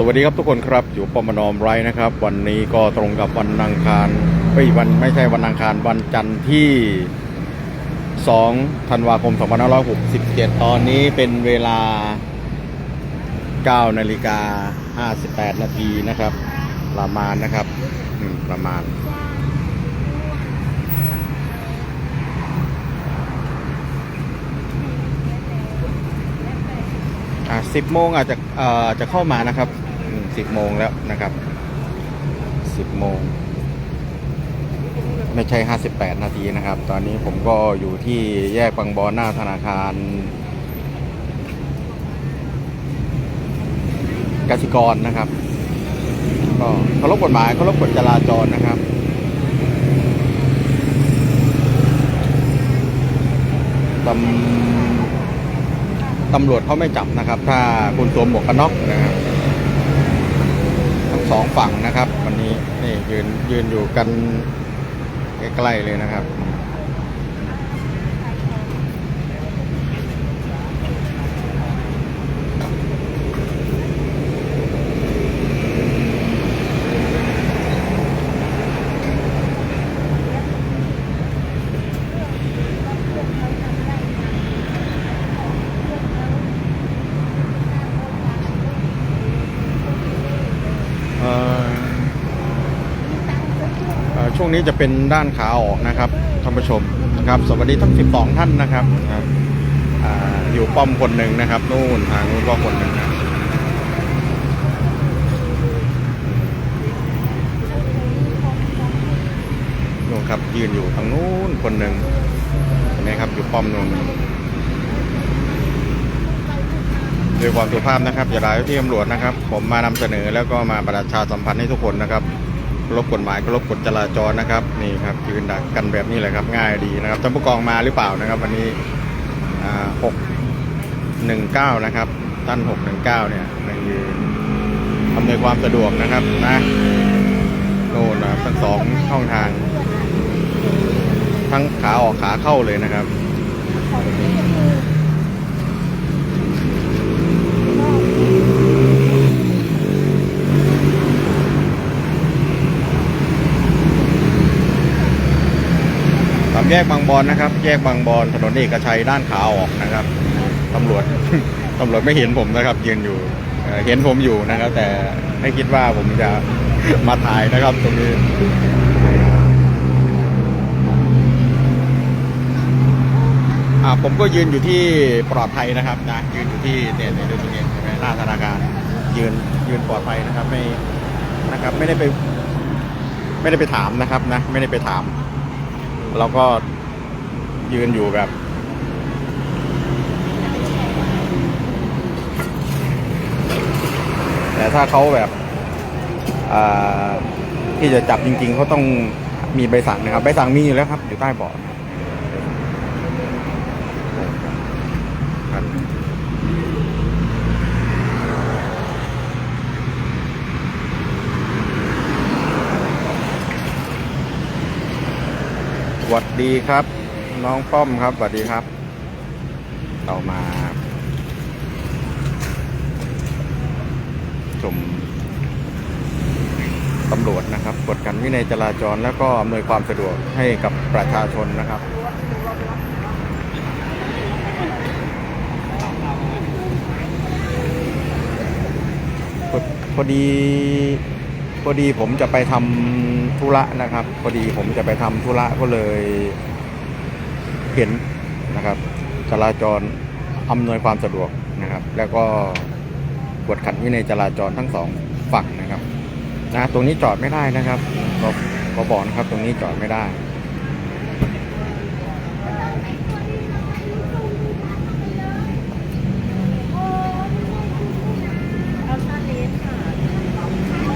สวัสดีครับทุกคนครับ อยู่ปมนอมไรนะครับ วันนี้ก็ตรงกับวันอังคารไม่วันไม่ใช่วันอังคารวันจันทร์ที่ 2 ธันวาคม 2567 ตอนนี้เป็นเวลา 9 นาฬิกา 58 นาทีนะครับ ประมาณนะครับประมาณ อ่าสิบโมงอาจจะเอ่อจะเข้ามานะครับ สิบโมงแล้วนะครับสิบโมง ไม่ใช่ห้าสิบแปดนาทีนะครับ ตอนนี้ผมก็อยู่ที่แยกบางบอนหน้าธนาคารกสิกรนะครับ ก็เคารพกฎหมายเคารพกฎจราจรนะครับตำตำรวจเขาไม่จับนะครับ ถ้าคุณสวมหมวกกันน็อกนะครับ สองฝั่งนะครับ วันนี้นี่ยืนยืนอยู่กันใกล้ๆเลยนะครับ วงนี้จะเป็นด้านขาออกนะครับท่านผู้ชมนะครับ สวัสดีทั้ง 12 ท่านนะครับครับอยู่ป้อมคนหนึ่งนะครับนู่นทางนู้นก็คนหนึ่งนะนู่นครับยืนอยู่ทางนู้นคนหนึ่งเห็นไหมครับอยู่ป้อมนู้นด้วยความสุภาพนะครับอย่าด่าเจ้าที่ตำรวจนะครับ ผมมานำเสนอแล้วก็มาประชาสัมพันธ์ให้ทุกคนนะครับ รบกฎหมายเคารพกฎจราจรนะครับนี่ครับยืนดักกันแบบนี้แหละครับง่ายดีนะครับท่านผู้กองมาหรือเปล่านะครับ วันนี้หกหนึ่งเก้านะครับท่านหกหนึ่งเก้าเนี่ยมายืนอำนวยความสะดวกนะครับนะโน่นนะทั้งสองช่องทาง ทั้งขาออกขาเข้าเลยนะครับ แยกบางบอนนะครับ แยกบางบอนถนนเอกชัยด้านขาออกนะครับตำรวจตำรวจไม่เห็นผมนะครับยืนอยู่เเห็นผมอยู่นะครับ แต่ไม่คิดว่าผมจะมาถ่ายนะครับตรงนี้ผมก็ยืนอยู่ที่ปลอดภัยนะครับนะยืนอยู่ที่เนี่ยเนี่ยดูตรงนี้เห็นไหมหน้าธนาคารยืนยืนปลอดภัยนะครับไม่นะครับ ไม่ได้ไป ไม่ได้ไปถามนะครับนะ ไม่ได้ไปถาม เราก็ยืนอยู่แบบ แต่ถ้าเขาแบบที่จะจับจริง ๆเขาต้องมีใบสั่งนะครับ ใบสั่งมีอยู่แล้วครับ อยู่ใต้เบาะครับส วัสดีครับ น้องป้อมครับสวัสดีครับ เรามาชมตำรวจนะครับกดกันวินัยจราจรแล้วก็อำนวยความสะดวกให้กับประชาชนนะครับพอพอดีพอดีผมจะไปทำ ธุระนะครับพอดีผมจะไปทำธุระก็เลยเห็นนะครับจราจรอำนวยความสะดวกนะครับ แล้วก็กวดขันวินัยจราจรทั้งสองฝั่งนะครับนะตรงนี้จอดไม่ได้นะครับก็ก็บอกนะครับตรงนี้จอดไม่ได้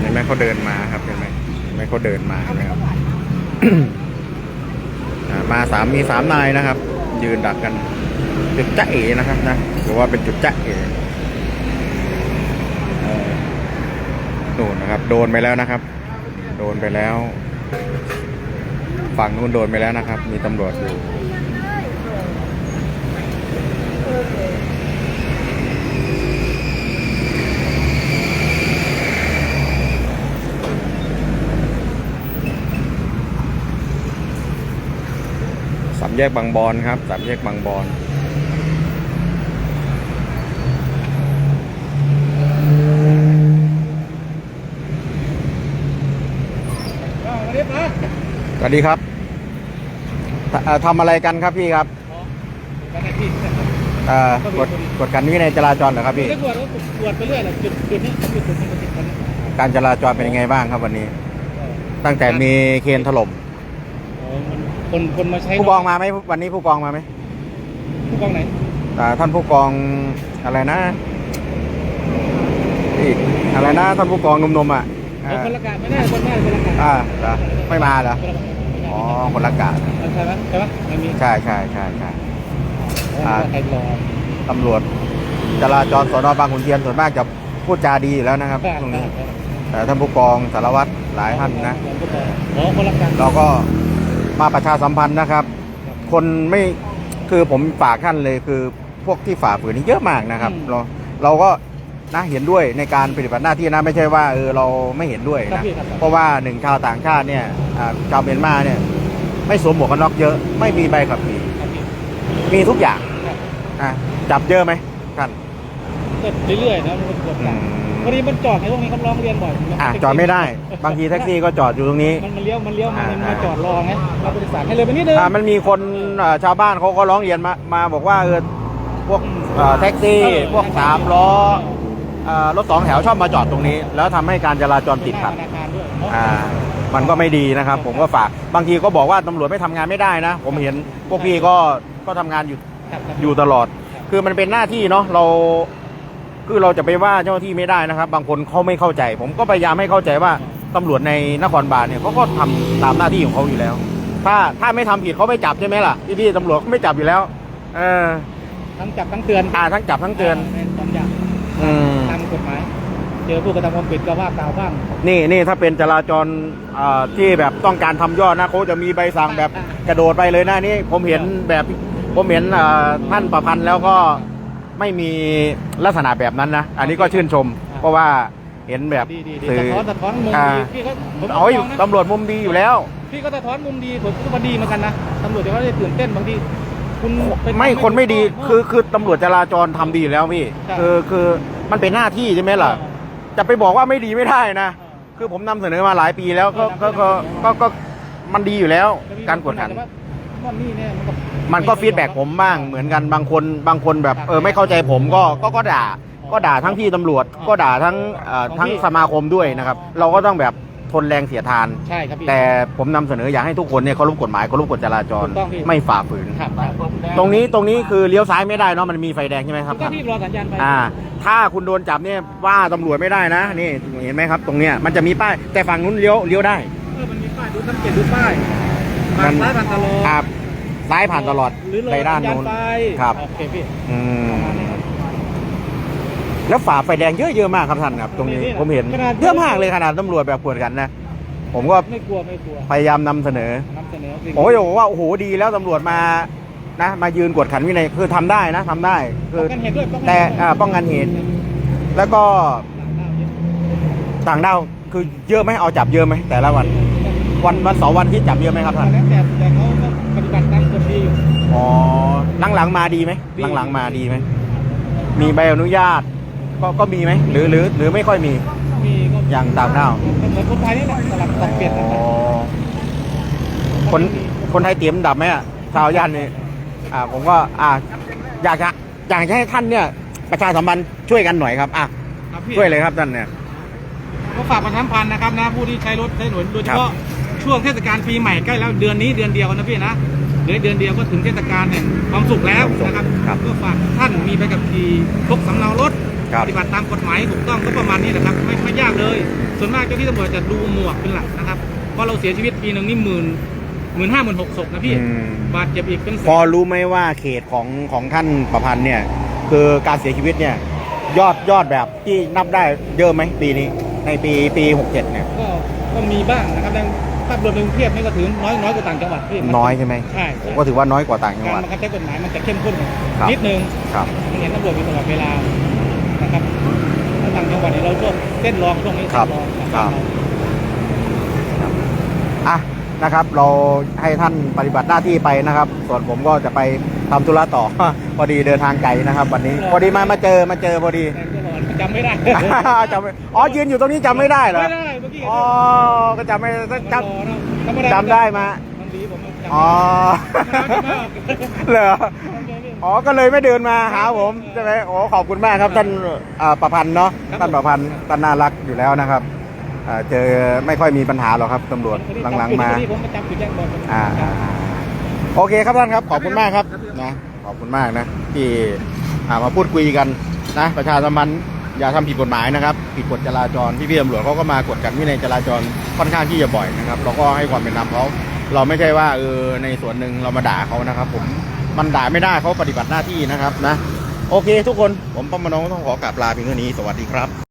เห็นไหมเขาเดินมาครับ เห็นไหมเห็นไหมเขาเดินมานะครับมาสามมีสามนายนะครับ ยืนดักกัน จุดจ๊ะเอนะครับนะหรือว่าเป็นจุดจ๊ะเอนู่นนะครับ โดนไปแล้วนะครับ โดนไปแล้ว ฝั่งนู้นโดนไปแล้วนะครับ มีตำรวจอยู่ แยกบางบอนครับ สามแยกบางบอนเรียบร้อยสวัสดีครับทเอ่อทำอะไรกันครับพี่ครับกันที่เอ่อกดกดกันวินัยจราจรเหรอครับพี่ตรวจตรวจไปเรื่อยแหละจุดจุดนี้จุดจุดนี้จุดนี้การจราจรเป็นยังไงบ้างครับวันนี้ ตั้งแต่มีเคนถล่ม คนคนมาใช้ผู้กองมาไหมวันนี้ผู้กองมาไหมผู้กองไหนอ่าท่านผู้กองอะไรนะอีกอะไรนะท่านผู้กองหนุ่มๆอะเอาคนละกะไม่ได้คนได้คนละกะอ่าเหรอไม่มาเหรออ๋อคนละกะใช่ไหมใช่ไหมไม่มีใช่ใช่ใช่ใช่ใครรอตำรวจจราจรสนบางขุนเทียนส่วนมากจะพูดจาดีอยู่แล้วนะครับตรงนี้แต่ท่านผู้กองสารวัตรหลายท่านนะอ๋อคนละกะเราก็ มาประชาสัมพันธ์นะครับ คนไม่คือผมฝากท่านเลยคือพวกที่ฝ่าฝืนนี่เยอะมากนะครับ เราเราก็นะเห็นด้วยในการปฏิบัติหน้าที่นะไม่ใช่ว่าเออเราไม่เห็นด้วยครับนะพี่ครับ เพราะว่าหนึ่งชาวต่างชาติเนี่ยอ่าชาวเมียนมาเนี่ย ไม่สวมหมวกกันน็อกเยอะไม่มีใบขับขี่ครับพี่ มีทุกอย่างครับอะจับเยอะไหมท่านก็เรื่อยๆนะมันกดอืกะม พอดีมันจอดในพวกนี้เขาร้องเรียนบ่อยอะจอดไม่ได้ บางทีแท็กซี่ก็จอดอยู่ตรงนี้ มันมันเลี้ยวมันเลี้ยวมาอ่ามันมาจอดรอไงเราบริษัทให้เลยไปนิดนึงอ่ามันมีคนเอ่อชาวบ้านเขาก็ร้องเรียนมามาบอกว่าเออพวกเอ่อแท็กซี่เออพวกสามล้อเอ่อรถสองแถวชอบมาจอดตรงนี้ แล้วทำให้การจราจรติดขัดธนาคารด้วยเนอะอ่ามันก็ไม่ดีนะครับ ผมก็ฝากบางทีก็บอกว่าตำรวจไม่ทำงานไม่ได้นะ ผมเห็นพวกพี่ก็ก็ทำงานอยู่ครับครับอยู่ตลอด คือมันเป็นหน้าที่เนาะเรา คือเราจะไปว่าเจ้าหน้าที่ไม่ได้นะครับ บางคนเขาไม่เข้าใจ ผมก็พยายามให้เข้าใจว่าตำรวจในนครบาลเนี่ยเขาก็ทำตามหน้าที่ของเขาอยู่แล้ว ถ้าถ้าไม่ทำผิดเขาไม่จับใช่ไหมล่ะพี่พี่ๆตำรวจเขาไม่จับอยู่แล้ว เออทั้งจับทั้งเตือนอ่าทั้งจับทั้งเตือนเป็นสองอย่างอืมตามกฎหมายเจอผู้กระทำความผิดก็ว่ากล่าวบ้างนี่นี่ถ้าเป็นจราจรอ่าที่แบบต้องการทำยอดนะเขาจะมีใบสั่งแบบกระโดดไปเลยนะนี่ผมเห็นแบบผมเห็นอ่าท่านประพันธ์แล้วก็ ไม่มีลักษณะแบบนั้นนะอันนี้ก็ชื่นชม เพราะว่าเห็นแบบดีดีดีสื่สะท้อนสะท้อนมุมอ่า ดีพี่ก็ผมเอาอยู่มงนะตำรวจมุมดีอยู่แล้ว พี่ก็สะท้อนมุมดีผมก็ว่าดีเหมือนกันนะตำรวจจะว่าได้ตื่นเต้นบางทีคุณปไม่ทำคนไม่ดีถูกต้องคือคือตำรวจจราจรทำดีอยู่แล้วพี่ใช่ คือคือมันเป็นหน้าที่ใช่ไหมล่ะ จะไปบอกว่าไม่ดีไม่ได้นะคือผมนำเสนอมาหลายปีแล้วก็ก็ก็ก็ก็มันดีอยู่แล้ว การกวดขัน แต่ ว่าว่านี่เนี่ยมันก็มันก็ฟีดแบ็กผมบ้างเหมือนกันบางคนบางคนแบบเออไม่เข้าใจผมก็ก็ก็ด่าก็ด่าทั้งพี่ตำรวจก็ด่าทั้งเอ่อทั้งสมาคมด้วยนะครับ เราก็ต้องแบบทนแรงเสียทาน ใช่ครับพี่ แต่ผมนำเสนออยากให้ทุกคนเนี่ยเคารพกฎหมายเคารพกฎจราจรถูกต้องพี่ ไม่ฝ่าฝืน ครับครับตรงนี้ตรงนี้คือเลี้ยวซ้ายไม่ได้เนาะมันมีไฟแดงใช่ไหมครับ ก็พี่รอสัญญาณไป อ่า ถ้าคุณโดนจับเนี่ยว่าตำรวจไม่ได้นะนี่เห็นไหมครับ ตรงเนี้ยมันจะมีป้ายแต่ฝั่งนู้นเลี้ยวเลี้ยวได้ เออมันมีป้ายดูสังเกตดูป้าย ผ่านซ้ายผ่านตลอดครับซ้ายผ่านตลอดหรือรอไปด้านสัญญนู้นไปครับ โอเคพี่ อืมแล้วฝ่าไฟแดงเยอะเยอะมากครับท่านครับตรงนี้ผมเห็นเยอะมากเลยขนาดตำรวจแบบกวดกันนะผมก็ไม่กลัวไม่กลัวพยายามนำเสนอ นำเสนอสิ่งผมก็จะบอกว่าโอ้โหดีแล้วตำรวจมานะ มายืนกวดขันวินัยคือทำได้นะทำได้คืป้อองกันเหตุด้วยป้องกันแต่เหตุอ่าป้องกันเหตุ แล้วก็ต่างด้าวคือเยอะไหมเอาจับเยอะไหมแต่ละวัน วันวันเสาร์วันที่จับเยอะไหมครับท่าน แล้วแต่แต่เขาก็ปฏิบัติตามกฎดีอยู่อ๋อหลังๆมาดีไหมดีหลังๆมาดีไหม มีใบอนุญาต ก็ก็มีไหมหรือหรือหรือไม่ค่อยมี มีก็อย่างต่างด้าวเหมือนคนไทยนี่แหละสลับสับเปลี่ยนกันไปอ๋อคนคนไทยเตรียมดับไหมอะชาวย่านนี่อ่าผมก็อ่าอยากจะอยากจะให้ท่านเนี่ย ประชาสัมพันธ์ช่วยกันหน่อยครับอะครับพี่ช่วยเลยครับท่านเนี่ย ก็ฝากประชาสัมพันธ์นะครับนะผู้ที่ใช้รถใช้ถนนโดยเฉพาะ ช่วงเทศกาลปีใหม่ใกล้แล้วเดือนนี้เดือนเดียวนะพี่นะเหลือเดือนเดียวก็ถึงเทศกาลแห่งความสุขแล้วนะครับครับก็ฝากท่านมีใบขับขี่พกสำเนารถครับปฏิบัติตามกฎหมายถูกต้องก็ประมาณนี้นะครับไม่ไม่ยากเลย ส่วนมากเจ้าที่ตำรวจจะดูหมวกเป็นหลักนะครับเพราะเราเสียชีวิตปีหนึ่งนี่หมื่นหมื่นห้าหมื่นหกศพนะพี่อืมบาดเจ็บอีกเป็นแสพอนรู้ไหมว่าเขตของของท่านประพันธ์เนี่ยคือการเสียชีวิตเนี่ยยอดยอดแบบที่นับได้เยอะไหมปีนี้ในปีปีหกเจ็ดเนี่ยก็ก็มีบ้างนะครับใน ภาพรวมในกรุงเทพนี่ก็ถือน้อยน้อยกว่าต่างจังหวัดพี่น้อยใช่ไหมใช่ผใช่มก็ถือว่าน้อยกว่าต่างจังการหวัดบังคับใช้กฎหมายมันจะเข้มข้นกว่าครับ นิดนึงครับ มันเห็นตำรวจอยู่ตลอดเวลานะครับถ้าต่างจังหวัดเนี่ยเราช่วงเส้นรองช่วงนี้ครับเส้นรองนะครับอะนะครับ เราให้ท่านปฏิบัติหน้าที่ไปนะครับ ส่วนผมก็จะไปทำธุระต่อ พอดีเดินทางไกลนะครับ วันนี้พอดีมามาเจอมาเจอพอดี จำไม่ได้จำไม่อ๋อยืนอยู่ตรงนี้จำไม่ได้เหรอ ไม่ได้เมื่อกี้อ๋อ ก็จำไม่จำธรรมดาจำได้มาบางทีผมจำอ๋อเหรออ๋อ ก็เลยไม่เดินมาหาผมใช่ไหมโอ้ขอบคุณมากครับท่านอ่าประพันธ์เนาะ ท่านประพันธ์ท่านน่ารักอยู่แล้วนะครับอ่าเจอไม่ค่อยมีปัญหาหรอกครับตำรวจหลังๆมาผมประจำอยู่แจ้งบอลอ่าอ่าอ่าโอเคครับท่านครับ ขอบคุณมากครับนะขอบคุณมากนะที่อ่ามาพูดคุยกันนะประชาสัมพันธ์ อย่าทำผิดกฎหมายนะครับ ผิดกฎจราจรพี่พี่ๆตำรวจเขาก็มากดกันวินัยจราจรค่อนข้างที่จะบ่อยนะครับ เราก็ให้ความเป็นธรรมเขาเราไม่ใช่ว่าเออในส่วนหนึ่งเรามาด่าเขานะครับ ผมมันด่าไม่ได้เขาปฏิบัติหน้าที่นะครับนะ โอเค ทุกคนผมป้อมมโนต้องขอกราบลาเพียงเท่านี้สวัสดีครับ